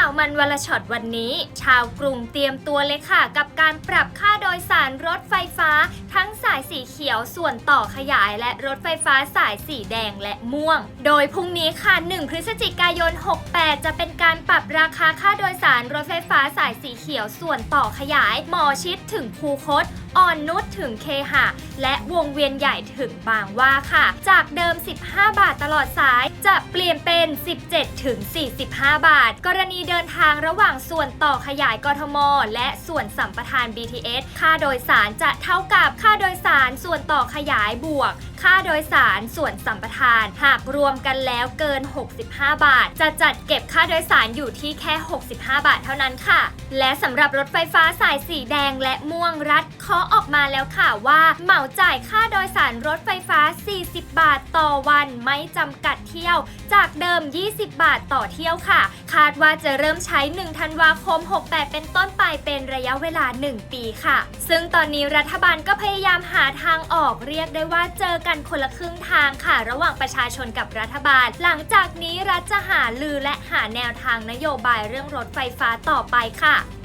ข่าวมันวันละช็อตวันนี้ ชาวกรุงเตรียมตัวเลยค่ะ กับการปรับค่าโดยสารรถไฟ สีเขียวส่วนต่อขยายและรถไฟฟ้าสายสีแดงและม่วง โดยพรุ่งนี้ค่ะ 1 พฤศจิกายน 68 จะเป็นการปรับราคาค่าโดยสารรถไฟฟ้าสายสีเขียวส่วนต่อขยาย หมอชิดถึงคูคตอ่อนนุชถึงเคหะ และวงเวียนใหญ่ถึงบางว่าค่ะ จากเดิม 15 บาทตลอดสาย จะเปลี่ยนเป็น 17 ถึง 45 บาท กรณีเดินทางระหว่างส่วนต่อขยายกทม และส่วนสัมปทาน BTS ค่าโดยสารจะเท่ากับค่าโดยสารส่วนต่อขยายบวก ค่าโดยสารส่วนสัมปทาน หากรวมกันแล้วเกิน 65 บาท จะจัดเก็บค่าโดยสารอยู่ที่แค่ 65 บาทเท่านั้นค่ะ และสำหรับรถไฟฟ้าสายสีแดงและม่วงรัฐเคาะออกมาแล้วค่ะว่า เหมาจ่ายค่าโดยสารรถไฟฟ้า 40 บาทต่อวันไม่จำกัดเที่ยว จากเดิม 20 บาทต่อเที่ยวค่ะ คาดว่าจะเริ่มใช้ 1 ธันวาคม 68 เป็นต้นไปเป็นระยะเวลา 1 ปีค่ะ ซึ่งตอนนี้รัฐบาลก็พยายามหาทางออกเรียกได้ว่าเจอกกันคนละครึ่งทางค่ะ ระหว่างประชาชนกับรัฐบาล หลังจากนี้รัฐจะหาลือและหาแนวทางนโยบายเรื่องรถไฟฟ้าต่อไปค่ะ